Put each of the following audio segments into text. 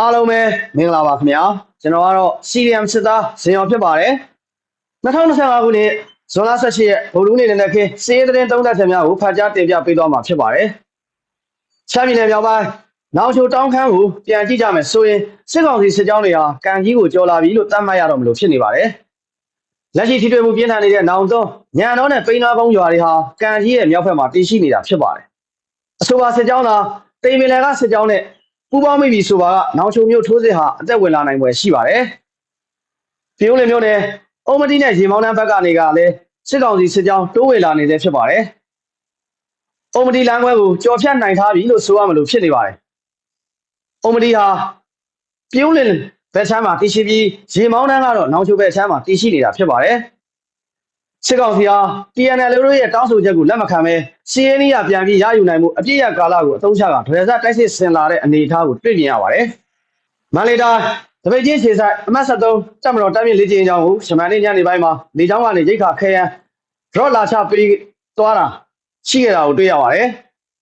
အားလုံးပဲမင်္ဂလာပါခင်ဗျာကျွန်တော်ကတော့ CDM စစ်သားဇင်အောင်ဖြစ်ပါတယ်2025ခုနှစ်ဇွန်လ18ရက်ဗုဒ္ဓဦးနေ့နဲ့ခင်းစီးရဲတဲ့တုံးသက်ချက်များကိုဖတ်ကြားတင်ပြပေးသွားမှာဖြစ်ပါတယ်ချမ်းပြည်နယ်မြောက်ပိုင်းနောင်ချိုတောင်းခမ်းကိုပြန်ကြည့်ကြမယ်ဆိုရင်စစ်ကောင်စီစစ်ကြောင်းတွေဟာကံကြီးကိုကြော်လာပြီလို့သတ်မှတ်ရတော့မလို့ဖြစ်နေပါတယ်လက်ရှိထိတွေ့မှုပြင်းထန်နေတဲ့နောင်သွန်းညံတော်နဲ့ပိန်းနာကုန်းရွာတွေဟာကံကြီးရဲ့မြောက်ဘက်မှာတည်ရှိနေတာဖြစ်ပါတယ်အဆိုပါစစ်ကြောင်းသာတိမ်ပင်လယ်ကစစ်ကြောင်းနဲ့ ပူပေါင်းမိပြီဆိုပါကနောင်ချုံမျိုးထိုးစစ်ဟာအသက်ဝင်လာနိုင်ွယ်ရှိပါတယ်။ပြုံးလင်မျိုးနဲ့အုံမတိနဲ့ရေမောင်းနှမ်းဘက်ကနေကလည်းစစ်ကောင်စီစစ်ကြောင်းတိုးဝေလာနေသေးဖြစ်ပါတယ်။အုံမတိလမ်းခွဲကိုကြော်ဖြတ်နိုင်ထားပြီလို့ဆိုရမလို့ဖြစ်နေပါတယ်။အုံမတိဟာပြုံးလင်ဘက်ချမ်းမှာတည်ရှိပြီးရေမောင်းနှမ်းကတော့နောင်ချုံဘက်ချမ်းမှာတည်ရှိနေတာဖြစ်ပါတယ်။ စစ်ကောင်စီဟာ TNL တို့ရဲ့တောင်းဆိုချက်ကိုလက်မခံဘဲစီးရဲနီးရပြန်ပြီးရယူနိုင်မှုအပြည့်ရကာလကိုအသုံးချကဒရဇတ်တိုက်စစ်ဆင်လာတဲ့အနေအထားကိုတွေ့မြင်ရပါတယ်။မန္တလေးတိုင်းတပိတ်ချင်းခြေဆိုင်အမှတ်73တက်မတော်တပ်မြင့်လေးချင်းအကြောင်းကိုရှမန်နေညနေပိုင်းမှာလေကြောင်းကနေရိတ်ခါခဲရန် drop လာချပေးသွားတာရှိခဲ့တာကိုတွေ့ရပါတယ်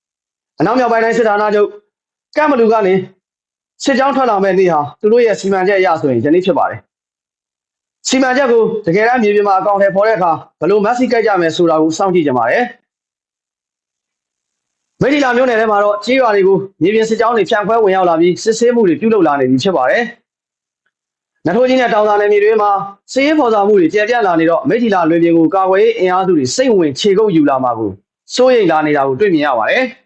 ။အနောက်မြောက်ပိုင်းတိုင်းစစ်ဌာနချုပ်ကမ်မလူကနေစစ်ကြောင်းထွက်လာမဲ့နေ့ဟာသူတို့ရဲ့စီမံချက်အရဆိုရင်ယနေ့ဖြစ်ပါတယ်။ စီမံချက်ကိုတကယ်တမ်းမြေပြင်မှာအကောင့်ထဲပေါ်တဲ့အခါဘယ်လိုမက်ဆီကြိုက်ကြမယ်ဆိုတာကိုစောင့်ကြည့်ကြပါမယ်။မိထီလာမျိုးနယ်ထဲမှာတော့ကြေးရွာတွေကိုမြေပြင်စစ်ကြောင်းတွေဖြန့်ခွဲဝင်ရောက်လာပြီးစစ်ဆေးမှုတွေပြုလုပ်လာနေပြီဖြစ်ပါတယ်။နထိုးကြီးနဲ့တောင်သာနယ်မြေတွေမှာစည်ရေးဖော်ဆောင်မှုတွေကျယ်ပြန့်လာနေတော့မိထီလာလွင်ပြင်ကိုကာကွယ်ရေးအင်အားစုတွေစိတ်ဝင်ခြေကုပ်ယူလာမှာကိုစိုးရိမ်လာနေတာကိုတွေ့မြင်ရပါတယ်။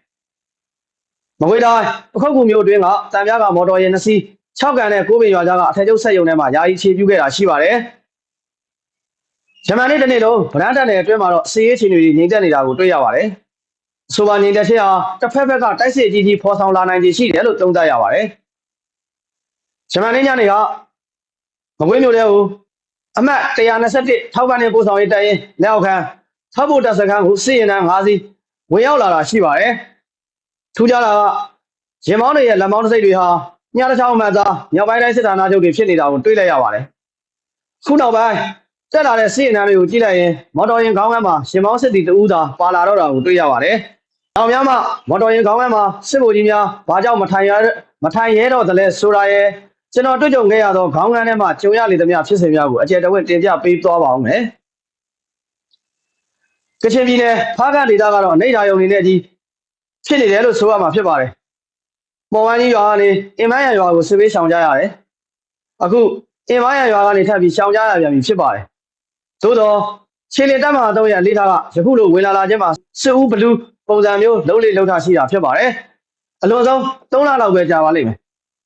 မကွေးတိုင်းပခုတ်ကူမျိုးအတွင်းကတံပြားကမော်တော်ယာဉ်နှစ်စီး 6ကန်နဲ့9ပင်ရွာကြားကအထက်ကျုပ်ဆက်ယုံထဲမှာယာယီခြေပြုခဲ့တာရှိပါတယ်။ဂျမန်နေ့တစ်နေ့လုံးဗရန်တန်နယ်အတွင်းမှာတော့စီးရေးချီတွေငြိမ်သက်နေတာကိုတွေ့ရပါတယ်။ဆိုပါငြိမ်သက်ခြင်းဟာတစ်ဖက်ဖက်ကတိုက်စစ်ကြီးကြီးဖော်ဆောင်လာနိုင်ခြေရှိတယ်လို့သုံးသပ်ရပါတယ်။ဂျမန်နေ့ညနေကမကွေးမျိုးတွေကိုအမှတ်121ထောက်ကနေပို့ဆောင်ရေးတိုင်ရင်လက်အောက်ခံထောက်ဖို့တပ်စခန်းကိုစစ်ရင်တန်း၅စီးဝင်ရောက်လာတာရှိပါတယ်။ထူးခြားတာကရင်မောင်းတွေရဲ့လက်မောင်းတစ်စိတ်တွေဟာ ညတစ်ချောင်းမှတ်သားမြောက်ပိုင်းတိုင်းစစ်ဌာနချုပ်တွေဖြစ်နေတာကိုတွေ့လိုက်ရပါတယ်။ခုနောက်ပိုင်းတက်လာတဲ့စစ်ရင်တန်းတွေကိုကြည့်လိုက်ရင်မော်တော်ယာဉ်ခေါင်းကမ်းမှာရှင်မောင်းစစ်တီတဦးသာပါလာတော့တာကိုတွေ့ရပါတယ်။နောက်များမှမော်တော်ယာဉ်ခေါင်းကမ်းမှာစစ်ဗိုလ်ကြီးများဘာကြောင့်မထိုင်ရမထိုင်ရဲတော့သလဲဆိုတာရဲ့ကျွန်တော်တွေ့ကြုံခဲ့ရသောခေါင်းကမ်းထဲမှာကြုံရလေသမျှဖြစ်စဉ်များကိုအကြံတဝင့်တင်ပြပေးသွားပါအောင်မယ်။ကချင်ပြည်နယ်ဖားကန့်ဒေသကတော့အနေဓာယုံနေနဲ့ကြီးဖြစ်နေတယ်လို့ဆိုရမှာဖြစ်ပါတယ်။ မော်ဝမ်းကြီးရွာကနေအင်မန်းရရွာကိုစစ်ပေးဆောင်ကြရတယ်။အခုအင်မန်းရရွာကနေထပ်ပြီးရှောင်ကြရပြန်ပြီဖြစ်ပါတယ်။သို့တော့ခြေလင်တက်မှာတော့ရလေးထားကယခုလိုဝင်လာလာခြင်းမှာစစ်ဦးဘလူးပုံစံမျိုးလုံးလေးလုံးထားရှိတာဖြစ်ပါတယ်။အလွန်ဆုံး3လလောက်ပဲကြာပါလိမ့်မယ်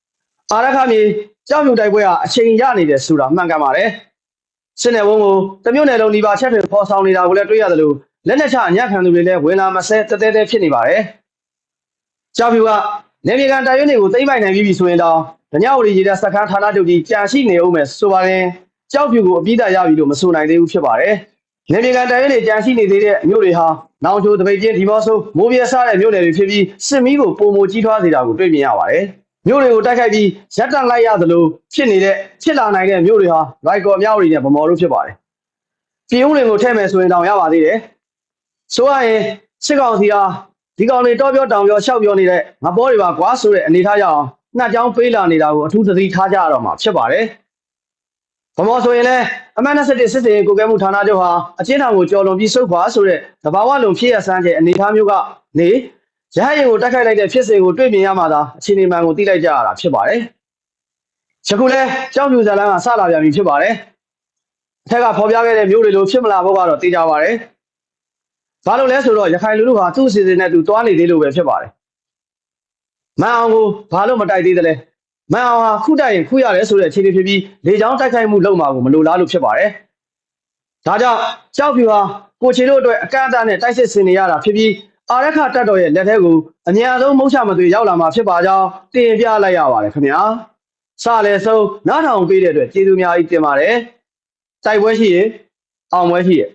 ။အာရခမြေကြောက်မြူတိုက်ပွဲဟာအချိန်ရနေတယ်ဆိုတာမှန်ကန်ပါတယ်။စစ်နယ်ဝုန်းကိုတမျိုးနယ်လုံးဒီပါချက်တွေပေါ်ဆောင်နေတာကိုလည်းတွေ့ရတယ်လို့လက်နက်ချအညံ့ခံသူတွေလည်းဝင်လာမဆဲတဲတဲတဲဖြစ်နေပါတယ်။ကြောက်မြူက နေမြေကန်တိုက်ရွေးတွေကိုသိမ့်ပိုင်နိုင်ပြီဆိုရင်တော့ဒညဝရီရေတပ်စခန်းဌာနချုပ်ကြီးကြာရှိနေဦးမယ်ဆိုပါရင်ကြောက်ပြူကိုအပြည့်တရပြီလို့မဆိုနိုင်သေးဘူးဖြစ်ပါတယ်။နေမြေကန်တိုက်ရွေးတွေကြာရှိနေသေးတဲ့မြို့တွေဟာနောင်ချိုတပိတ်ချင်းဒီမော့ဆိုးမိုးပြဲစားတဲ့မြို့နယ်တွေဖြစ်ပြီးစစ်မီးကိုပုံမကြီးထွားစေတာကိုတွေ့မြင်ရပါတယ်။မြို့တွေကိုတိုက်ခိုက်ပြီးရပ်တန့်လိုက်ရသလိုဖြစ်နေတဲ့ဖြစ်လာနိုင်တဲ့မြို့တွေဟာရိုက်ကော်မြောက်ရီနဲ့ဗမော်တို့ဖြစ်ပါတယ်။ပြည်ဦးလင်ကိုထည့်မယ်ဆိုရင်တောင်ရပါသေးတယ်။ဆိုရရင်စစ်ကောင်စီဟာ ဒီကောင်တွေတော့ပြောတောင်ပြောရှောက်ပြောနေတဲ့ငါဘောတွေပါကွာဆိုတဲ့အနေထားရအောင်နှက်ကြောင်းပေးလာနေတာကိုအထူးသတိထားကြရတော့မှာဖြစ်ပါတယ်။ဗမော်ဆိုရင်လည်းအမှတ်27စစ်စေကိုကဲမှုဌာနချုပ်ဟာအချင်းထောင်ကိုကြော်လွန်ပြီးစုခွာဆိုတဲ့တဘာဝလုံဖြစ်ရဆန်းတဲ့အနေထားမျိုးကနေရဟယင်ကိုတိုက်ခိုက်လိုက်တဲ့ဖြစ်စဉ်ကိုတွေ့မြင်ရမှသာအခြေအနေမှန်ကိုသိလိုက်ကြရတာဖြစ်ပါတယ်။ယခုလဲကြောက်ပြူဇာလန်ကစလာပြန်ပြီဖြစ်ပါတယ်။အထက်ကဖော်ပြခဲ့တဲ့မျိုးတွေလိုဖြစ်မလာဖို့ကတော့သိကြပါတယ်။ ဘာလို့လဲဆိုတော့ရခိုင်လူလူဟာသူ့အစီအစဉ်နဲ့သူတွားနေသေးလို့ပဲဖြစ်ပါတယ်။မန်အောင်ကိုဘာလို့မတိုက်သေးသလဲ။မန်အောင်ဟာခုတိုက်ရင်ခုရတယ်ဆိုတဲ့အခြေအနေဖြစ်ပြီးလေချောင်းတိုက်ခိုက်မှုလုပ်မှာကိုမလိုလားလို့ဖြစ်ပါတယ်။ဒါကြောင့်ကြောက်ဖြူဟာကိုချီတို့အတွက်အကန့်အသတ်နဲ့တိုက်စစ်ဆင်နေရတာဖြစ်ပြီးအာရခတက်တော်ရဲ့လက်ထဲကိုအများဆုံးမုတ်ချမသွေရောက်လာမှာဖြစ်ပါကြောင်းတင်ပြလိုက်ရပါတယ်ခင်ဗျာ။စလည်းဆုံးနားထောင်ပေးတဲ့အတွက်ကျေးဇူးများကြီးတင်ပါတယ်။တိုက်ပွဲရှိရင်အောင်ပွဲရှိရင်